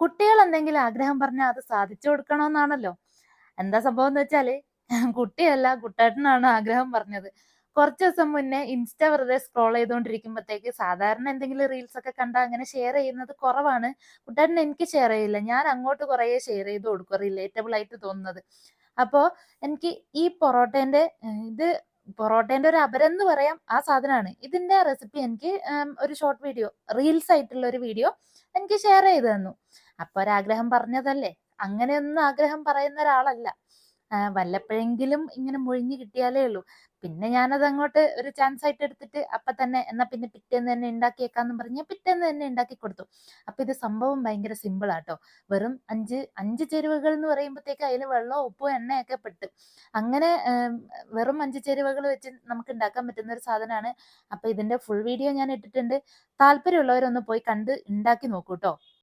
കുട്ടികൾ എന്തെങ്കിലും ആഗ്രഹം പറഞ്ഞാൽ അത് സാധിച്ചു കൊടുക്കണമെന്നാണല്ലോ എന്താ സംഭവം എന്ന് വെച്ചാൽ കുട്ടിയല്ല കുട്ടേട്ടനാണ് ആഗ്രഹം പറഞ്ഞത്. കുറച്ച് ദിവസം മുന്നേ ഇൻസ്റ്റ വെറുതെ സ്ക്രോൾ ചെയ്തുകൊണ്ടിരിക്കുമ്പോഴത്തേക്ക് സാധാരണ എന്തെങ്കിലും റീൽസ് ഒക്കെ കണ്ടാൽ അങ്ങനെ ഷെയർ ചെയ്യുന്നത് കുറവാണ്. കുട്ടേട്ടൻ എനിക്ക് ഷെയർ ചെയ്യില്ല. ഞാൻ അങ്ങോട്ട് കുറേ ഷെയർ ചെയ്ത് കൊടുക്കും റിലേറ്റബിൾ ആയിട്ട് തോന്നുന്നത്. അപ്പോ എനിക്ക് ഈ പൊറോട്ടേന്റെ ഇത് പൊറോട്ടേന്റെ ഒരു അപരം എന്ന് പറയാം ആ സാധനമാണ് ഇതിന്റെ റെസിപ്പി എനിക്ക് ഒരു ഷോർട്ട് വീഡിയോ റീൽസ് ആയിട്ടുള്ള ഒരു വീഡിയോ എനിക്ക് ഷെയർ ചെയ്ത് തന്നു. അപ്പൊ ഒരാഗ്രഹം പറഞ്ഞതല്ലേ? അങ്ങനെയൊന്നും ആഗ്രഹം പറയുന്ന ഒരാളല്ല. വല്ലപ്പോഴെങ്കിലും ഇങ്ങനെ മുഴിഞ്ഞു കിട്ടിയാലേ ഉള്ളൂ. പിന്നെ ഞാനത് അങ്ങോട്ട് ഒരു ചാൻസ് ആയിട്ട് എടുത്തിട്ട് അപ്പൊ തന്നെ എന്നാ പിന്നെ പിറ്റേന്ന് തന്നെ ഉണ്ടാക്കിയേക്കാന്ന് പറഞ്ഞ് പിറ്റേന്ന് തന്നെ ഉണ്ടാക്കി കൊടുത്തു. അപ്പൊ ഇത് സംഭവം ഭയങ്കര സിമ്പിൾ ആട്ടോ. വെറും അഞ്ച് അഞ്ച് ചേരുവകൾ എന്ന് പറയുമ്പോഴത്തേക്ക് അതിൽ വെള്ളവും ഉപ്പും എണ്ണയൊക്കെ പെട്ട്. അങ്ങനെ വെറും അഞ്ച് ചേരുവകൾ വെച്ച് നമുക്ക് ഉണ്ടാക്കാൻ പറ്റുന്ന ഒരു സാധനമാണ് അപ്പൊ ഇതിന്റെ ഫുൾ വീഡിയോ ഞാൻ ഇട്ടിട്ടുണ്ട്. താല്പര്യമുള്ളവരൊന്ന് പോയി കണ്ട് ഉണ്ടാക്കി നോക്കൂ കേട്ടോ